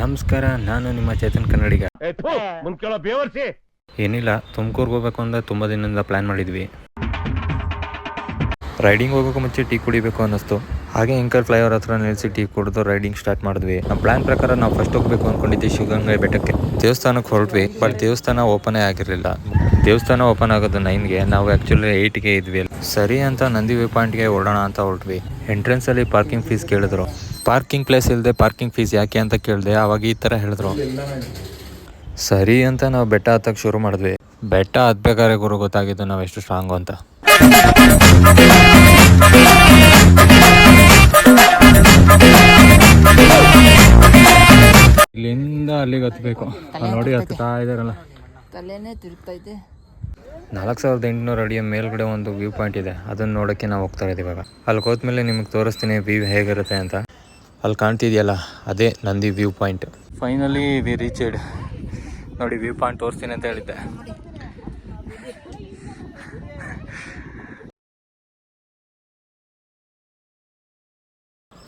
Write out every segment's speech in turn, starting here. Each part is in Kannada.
ನಮಸ್ಕಾರ ನಾನು ನಿಮ್ಮ ಚೇತನ್ ಕನ್ನಡಿಗ. ಏನಿಲ್ಲ ತುಮಕೂರ್ಗೆ ಹೋಗ್ಬೇಕು ಅಂತ ತುಂಬ ದಿನದಿಂದ ಪ್ಲಾನ್ ಮಾಡಿದ್ವಿ. ರೈಡಿಂಗ್ ಹೋಗೋಕೆ ಮುಂಚೆ ಟೀ ಕುಡಿಬೇಕು ಅನ್ನಿಸ್ತು. ಹಾಗೆ ಎಂಕರ್ ಫ್ಲೈಓವರ್ ಹತ್ರ ನಿಲ್ಲಿಸಿ ಟೀ ಕುಡಿದು ರೈಡಿಂಗ್ ಸ್ಟಾರ್ಟ್ ಮಾಡಿದ್ವಿ. ನಮ್ಮ ಪ್ಲಾನ್ ಪ್ರಕಾರ ನಾವು ಫಸ್ಟ್ ಹೋಗ್ಬೇಕು ಅನ್ಕೊಂಡಿದ್ದೆ ಶಿವಗಂಗೆ ಬೆಟ್ಟಕ್ಕೆ. ದೇವಸ್ಥಾನಕ್ಕೆ ಹೊರಟ್ವಿ ಬಟ್ ದೇವಸ್ಥಾನ ಓಪನೇ ಆಗಿರಲಿಲ್ಲ. ದೇವಸ್ಥಾನ ಓಪನ್ ಆಗೋದು ನೈನ್ಗೆ ನಾವು ಆ್ಯಕ್ಚುಲಿ ಏಯ್ಟ್ಗೆ ಇದ್ವಿ. ಸರಿ ಅಂತ ನಂದಿ ವ್ಯೂ ಪಾಯಿಂಟ್ಗೆ ಓಡೋಣ ಅಂತ ಹೊರಟ್ವಿ. ಎಂಟ್ರೆನ್ಸಲ್ಲಿ ಪಾರ್ಕಿಂಗ್ ಫೀಸ್ ಕೇಳಿದ್ರು. ಪಾರ್ಕಿಂಗ್ ಪ್ಲೇಸ್ ಇಲ್ಲದೆ ಪಾರ್ಕಿಂಗ್ ಫೀಸ್ ಯಾಕೆ ಅಂತ ಕೇಳಿದೆ, ಅವಾಗ ಈ ಥರ ಹೇಳಿದ್ರು. ಸರಿ ಅಂತ ನಾವು ಬೆಟ್ಟ ಹತ್ತಕ್ಕೆ ಶುರು ಮಾಡಿದ್ವಿ. ಬೆಟ್ಟ ಹತ್ಬೇಕಾದ್ರೆ ಗುರು ಗೊತ್ತಾಗಿದ್ದು ನಾವು ಎಷ್ಟು ಸ್ಟ್ರಾಂಗು ಅಂತ. ಇಲ್ಲಿಂದ ಅಲ್ಲಿಗೆ ಹತ್ಬೇಕು. ನೋಡಿ ಹತ್ತಾ ಇದಾರಲ್ಲ. ತಲೆನೇ ತಿರುಗ್ತೈತೆ ನಾಲ್ಕು ಸಾವಿರದ ಎಂಟುನೂರು ಅಡಿಯ ಮೇಲ್ಗಡೆ ಒಂದು ವ್ಯೂ ಪಾಯಿಂಟ್ ಇದೆ. ಅದನ್ನು ನೋಡೋಕ್ಕೆ ನಾವು ಹೋಗ್ತಾ ಇದ್ದೀವಿ ಇವಾಗ. ಅಲ್ಲಿ ಹೋದ್ಮೇಲೆ ನಿಮಗೆ ತೋರಿಸ್ತೀನಿ ವ್ಯೂ ಹೇಗಿರುತ್ತೆ ಅಂತ. ಅಲ್ಲಿ ಕಾಣ್ತಿದೆಯಲ್ಲ, ಅದೇ Nandi view point. Finally we reached ನೋಡಿ ವ್ಯೂ ಪಾಯಿಂಟ್ ತೋರಿಸ್ತೀನಿ ಅಂತ ಹೇಳಿದ್ದೆ.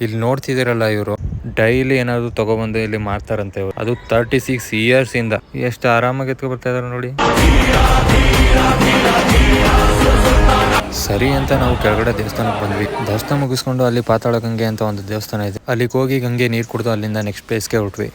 ಇಲ್ಲಿ ನೋಡ್ತಿದಿರಲ್ಲ ಇವರು. ಡೈಲಿ ಏನಾದ್ರು ತಗೊಬಂದು ಇಲ್ಲಿ ಮಾರ್ತಾರಂತೆ ಇವ್ರು. ಅದು ತರ್ಟಿ ಸಿಕ್ಸ್ ಇಯರ್ಸ್ ಇಂದ. ಎಷ್ಟು ಆರಾಮಾಗಿ ಎತ್ಕೊ ಬರ್ತಾ ಇದಾರೆ ನೋಡಿ. ಸರಿ ಅಂತ ನಾವು ಕೆಳಗಡೆ ದೇವಸ್ಥಾನಕ್ಕೆ ಬಂದ್ವಿ. ದರ್ಶನ ಮುಗಿಸ್ಕೊಂಡು ಅಲ್ಲಿ ಪಾತಾಳ ಗಂಗೆ ಅಂತ ಒಂದು ದೇವಸ್ಥಾನ ಇದೆ. ಅಲ್ಲಿಗೆ ಹೋಗಿ ಗಂಗೆ ನೀರು ಕುಡಿದು ಅಲ್ಲಿಂದ ನೆಕ್ಸ್ಟ್ ಪ್ಲೇಸ್ಗೆ ಹೊರಟ್ವಿ.